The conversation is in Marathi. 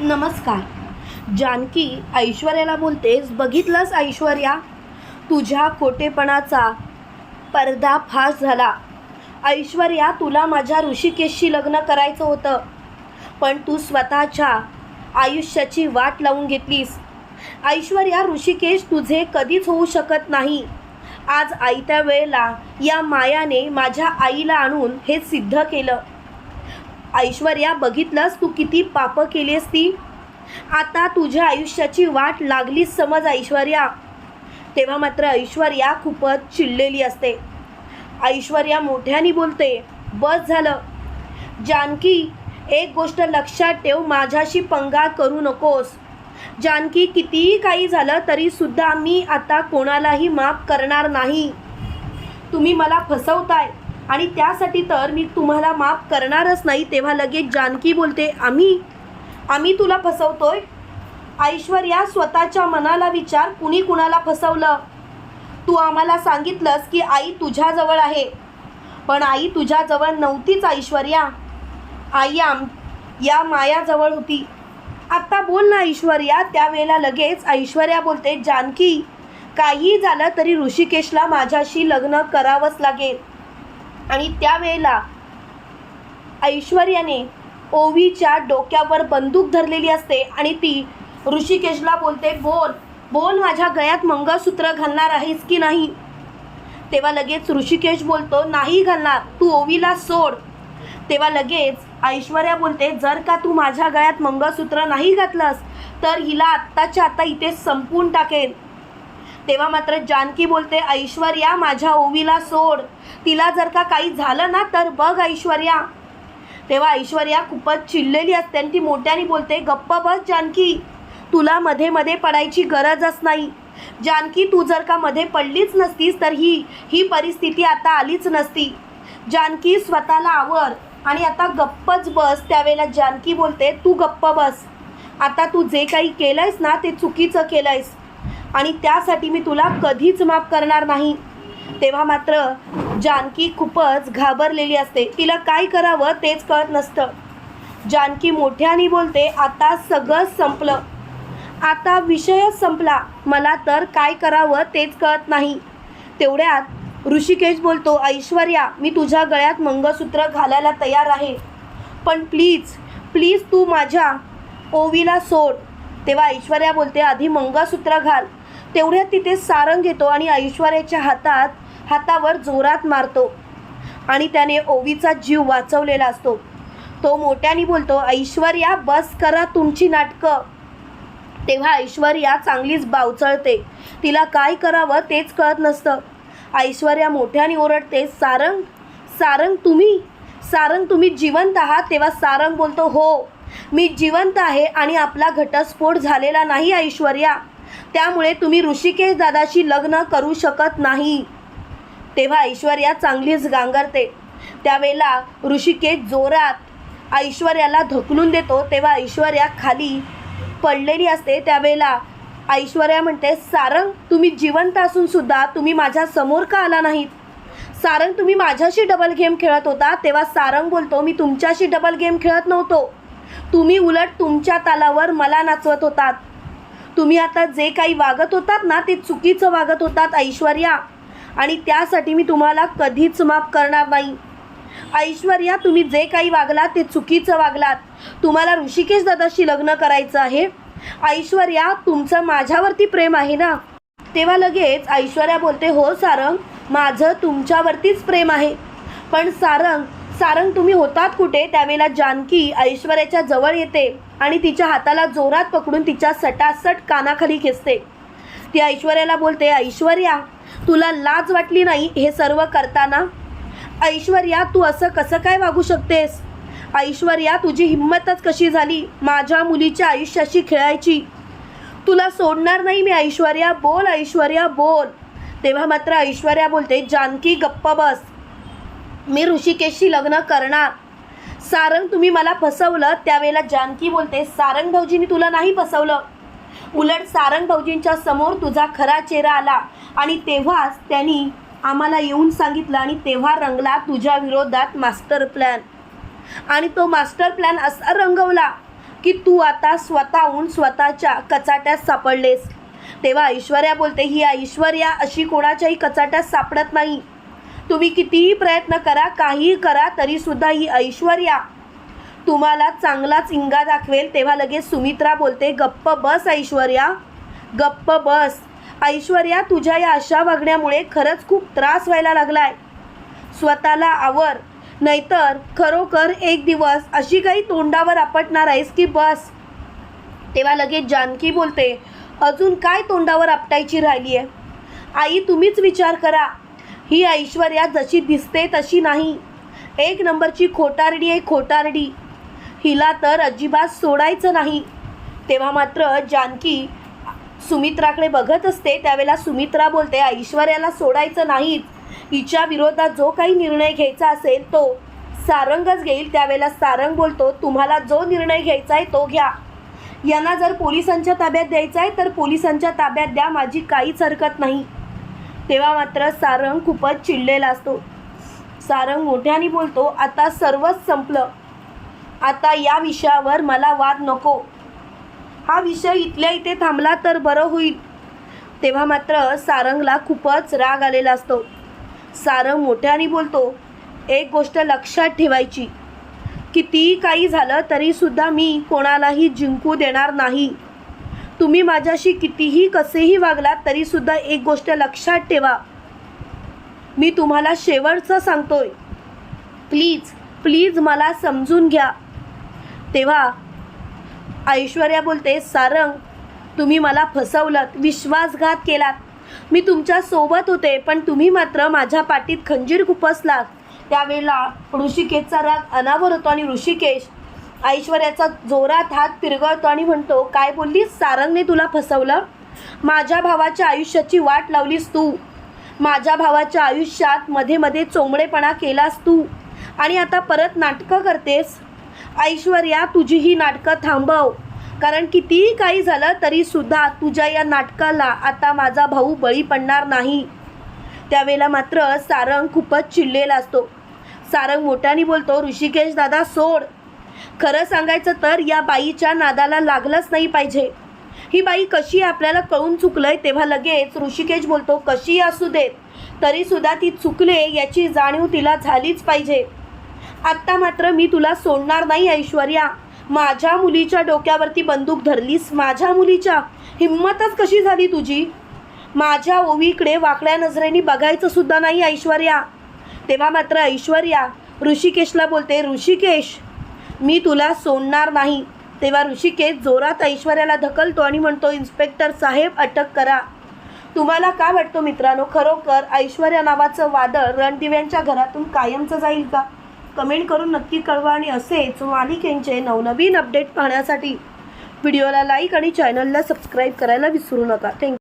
नमस्कार. जानकी ऐश्वर्याला बोलतेस बघितलंस ऐश्वर्या? तुझ्या खोटेपणाचा पर्दाफाश झाला. ऐश्वर्या तुला माझ्या ऋषिकेशशी लग्न करायचं होतं. पण तू स्वतःच्या आयुष्याची वाट लावून घेतलीस. ऐश्वर्या ऋषिकेश तुझे कधीच होऊ शकत नाही. आज आयत्या वेळेला या मायाने माझ्या आईला आणून हे सिद्ध केलं. ऐश्वर्या बघितलंस तू किती पापं केली ती? आता तुझ्या आयुष्याची वाट लागलीच समज ऐश्वर्या. तेव्हा मात्र ऐश्वर्या खूपच चिडलेली असते. ऐश्वर्या मोठ्याने बोलते बस झालं. जानकी एक गोष्ट लक्षात ठेव माझ्याशी पंगा करू नकोस. जानकी कितीही काही झालं तरी सुद्धा मी आता कोणालाही माफ करणार नाही. तुम्ही मला फसवताय. आणि त्यासाठी तर मी तुम्हाला माफ करणारच नाही तेव्हा लगेच जानकी बोलते आम्ही आम्ही तुला फसवतोय. ऐश्वर्या स्वतःच्या मनाला विचार कुणी कुणाला फसवलं? तू आम्हाला सांगितलंस की आई तुझ्याजवळ आहे. पण आई तुझ्याजवळ नव्हतीच ऐश्वर्या. आई आम या मायाजवळ होती. आत्ता बोल ना ऐश्वर्या. त्यावेळेला लगेच ऐश्वर्या बोलते जानकी काही झालं तरी ऋषिकेशला माझ्याशी लग्न करावंच लागेल. आणि त्यावेळेला ऐश्वर्याने ओवीच्या डोक्यावर बंदूक धरलेली असते आणि ती ऋषिकेशला बोलते बोल बोल माझ्या गळ्यात मंगळसूत्र घालणार आहेस की नाही? तेव्हा लगेच ऋषिकेश बोलतो नाही घालणार तू ओवीला सोड. तेव्हा लगेच ऐश्वर्या बोलते जर का तू माझ्या गळ्यात मंगळसूत्र नाही घातलंस तर हिला आत्ताच्या आता इथे संपून टाकेन. तेव्हा मात्र जानकी बोलते ऐश्वर्या माझ्या ओवीला सोड. तिला जर का काही झालं ना तर बघ ऐश्वर्या. तेव्हा ऐश्वर्या खूपच चिडलेली असते आणि ती मोठ्याने बोलते गप्प बस जानकी. तुला मध्ये मध्ये पडायची गरजच नाही. जानकी तू जर का मध्ये पडलीच नसतीस तर ही ही परिस्थिती आता आलीच नसती. जानकी स्वतःला आवर. आणि आता गप्पच बस. त्यावेळेला जानकी बोलते तू गप्प बस. आता तू जे काही केलंयस ना ते चुकीचं केलंयस. आणि त्यासाठी मी तुला कधीच माफ करणार नाही. तेव्हा मात्र जानकी खूपच घाबरलेली असते. तिला काय करावं तेच कळत नसतं. जानकी मोठ्याने बोलते आता सगळं संपलं. आता विषयच संपला. मला तर काय करावं तेच कळत नाही. तेवढ्यात ऋषिकेश बोलतो ऐश्वर्या मी तुझ्या गळ्यात मंगळसूत्र घालायला तयार आहे. पण प्लीज प्लीज तू माझ्या ओवीला सोड. तेव्हा ऐश्वर्या बोलते आधी मंगळसूत्र घाल. तेवढ्यात तिथे सारंग घेतो आणि ऐश्वर्याच्या हातात हातावर जोरात मारतो. आणि त्याने ओवीचा जीव वाचवलेला असतो. तो मोठ्याने बोलतो ऐश्वर्या बस करा तुमची नाटकं. तेव्हा ऐश्वर्या चांगलीच बावचळते. तिला काय करावं तेच कळत नसतं. ऐश्वर्या मोठ्याने ओरडते सारंग सारंग तुम्ही सारंग तुम्ही जिवंत आहात. तेव्हा सारंग बोलतो हो मी जिवंत आहे आणि आपला घटस्फोट झालेला नाही ऐश्वर्या. त्यामुळे तुम्ही ऋषिकेश दादाशी लग्न करू शकत नाही. तेव्हा ऐश्वर्या चांगलीच गांगरते. त्यावेळेला ऋषिकेश जोरात ऐश्वर्याला धकलून देतो. तेव्हा ऐश्वर्या खाली पडलेली असते. त्यावेळेला ऐश्वर्या म्हणते सारंग तुम्ही जिवंत असून सुद्धा तुम्ही माझ्यासमोर का आला नाहीत? सारंग तुम्ही माझ्याशी डबल गेम खेळत होता. तेव्हा सारंग बोलतो मी तुमच्याशी डबल गेम खेळत नव्हतो. तुम्ही उलट तुमच्या तालावर मला नाचवत होतात. तुम्ही आता जे काही वागत होतात ना ते चुकीचं वागत होतात ऐश्वर्या. आणि त्यासाठी मी तुम्हाला कधीच माफ करणार नाही. ऐश्वर्या तुम्ही जे काही वागलात ते चुकीचं वागलात. तुम्हाला ऋषिकेश दादाशी लग्न करायचं आहे. ऐश्वर्या तुमचं माझ्यावरती प्रेम आहे ना? तेव्हा लगेच ऐश्वर्या बोलते हो सारंग माझं तुमच्यावरतीच प्रेम आहे. पण सारंग सारंग तुम्ही होतात कुठे? त्यावेळेला जानकी ऐश्वर्याच्या जवळ येते आणि तिच्या हाताला जोरात पकडून तिच्या सटासट कानाखाली खेचते. ती ऐश्वर्याला बोलते ऐश्वर्या तुला लाज वाटली नाही हे सर्व करताना? ऐश्वर्या तू असं कसं काय वागू शकतेस? ऐश्वर्या तुझी हिंमतच कशी झाली माझ्या मुलीच्या आयुष्याशी खेळायची? तुला सोडणार नाही मी ऐश्वर्या. बोल ऐश्वर्या बोल. तेव्हा मात्र ऐश्वर्या बोलते जानकी गप्प बस. मी ऋषिकेशशी लग्न करणार. सारंग तुम्ही मला फसवलं. त्यावेळेला जानकी बोलते सारंग भाऊजींनी तुला नाही फसवलं. उलट सारंग भाऊजींच्या समोर तुझा खरा चेहरा आला आणि तेव्हाच त्यांनी आम्हाला येऊन सांगितलं आणि तेव्हा रंगला तुझ्या विरोधात मास्टर प्लॅन. आणि तो मास्टर प्लॅन असा रंगवला की तू आता स्वतःहून स्वतःच्या कचाट्यात सापडलेस. तेव्हा ऐश्वर्या बोलते ही ऐश्वर्या अशी कोणाच्याही कचाट्यात सापडत नाही. तुम्ही कितीही प्रयत्न करा काहीही करा तरीसुद्धा ही ऐश्वर्या तुम्हाला चांगलाच इंगा दाखवेल. तेव्हा लगेच सुमित्रा बोलते गप्प बस ऐश्वर्या गप्प बस. ऐश्वर्या तुझ्या या अशा वागण्यामुळे खरंच खूप त्रास व्हायला लागलाय. स्वतःला आवर नाहीतर खरोखर एक दिवस अशी काही तोंडावर आपटणार आहेस की बस. तेव्हा लगेच जानकी बोलते अजून काय तोंडावर आपटायची राहिली आहे आई तुम्हीच विचार करा. ही ऐश्वर्या जशी दिसते तशी नाही. एक नंबरची खोटारडी आहे खोटारडी. हिला तर अजिबात सोडायचं नाही. तेव्हा मात्र जानकी सुमित्राकडे बघत असते. त्यावेळेला सुमित्रा बोलते ऐश्वर्याला सोडायचं नाहीत. हिच्या विरोधात जो काही निर्णय घ्यायचा असेल तो सारंगच घेईल. त्यावेळेला सारंग बोलतो तुम्हाला जो निर्णय घ्यायचा आहे तो घ्या. यांना जर पोलिसांच्या ताब्यात द्यायचा आहे तर पोलिसांच्या ताब्यात द्या. माझी काहीच हरकत नाही. तेव्हा मात्र सारंग खूपच चिडलेला असतो. सारंग मोठ्याने बोलतो आता सर्वच संपलं. आता या विषयावर मला वाद नको. हा विषय इथल्या इथे थांबला तर बरं होईल. तेव्हा मात्र सारंगला खूपच राग आलेला असतो. सारंग मोठ्याने बोलतो एक गोष्ट लक्षात ठेवायची. कितीही काही झालं तरीसुद्धा मी कोणालाही जिंकू देणार नाही. तुम्ही माझ्याशी कितीही कसेही वागलात तरीसुद्धा एक गोष्ट लक्षात ठेवा. मी तुम्हाला शेवटचं सांगतोय. प्लीज प्लीज मला समजून घ्या. तेव्हा ऐश्वर्या बोलते सारंग तुम्ही मला फसवलं विश्वासघात केलात. मी तुमच्यासोबत होते पण तुम्ही मात्र माझ्या पाठीत खंजीर खुपसलात. त्यावेळेला ऋषिकेशचा राग अनावर होतो आणि ऋषिकेश ऐश्वर्याचा जोरात हात पिरगळतो आणि म्हणतो काय बोललीस? सारंगने तुला फसवलं? माझ्या भावाच्या आयुष्याची वाट लावलीस तू. माझ्या भावाच्या आयुष्यात मध्ये मध्ये चोंबडेपणा केलास तू. आणि आता परत नाटकं करतेस. ऐश्वर्या तुझी ही नाटकं थांबव. कारण कितीही काही झालं तरीसुद्धा तुझ्या या नाटकाला आता माझा भाऊ बळी पडणार नाही. त्यावेळेला मात्र सारंग खूपच चिडलेला असतो. सारंग मोठ्याने बोलतो ऋषिकेश दादा सोड. खरं सांगायचं तर या बाईच्या नादाला लागलंच नाही पाहिजे. ही बाई कशी आपल्याला कळून चुकलंय तेव्हा लगेच ऋषिकेश बोलतो कशी असू देत? तरीसुद्धा ती चुकले याची जाणीव तिला झालीच पाहिजे. आत्ता मात्र मी तुला सोडणार नाही ऐश्वर्या. माझ्या मुलीच्या डोक्यावरती बंदूक धरलीस? माझ्या मुलीच्या? हिंमतच कशी झाली तुझी? माझ्या ओवीकडे वाकड्या नजरेने बघायचं सुद्धा नाही ऐश्वर्या. तेव्हा मात्र ऐश्वर्या ऋषिकेशला बोलते ऋषिकेश मी तुला सोडणार नाही. तेव्हा ऋषिकेश जोरात ऐश्वर्याला धकलतो आणि म्हणतो इन्स्पेक्टर साहेब अटक करा. तुम्हाला काय वाटतो मित्रांनो खरोखर ऐश्वर्या नावाचं वादळ रणदिव्यांच्या घरातून कायमचं जाईल का? कमेंट करून नक्की कळवा आणि असेच मालिकेंचे नवनवीन अपडेट पाहण्यासाठी व्हिडिओला लाईक आणि चॅनलला सबस्क्राईब करायला विसरू नका. थँक्यू.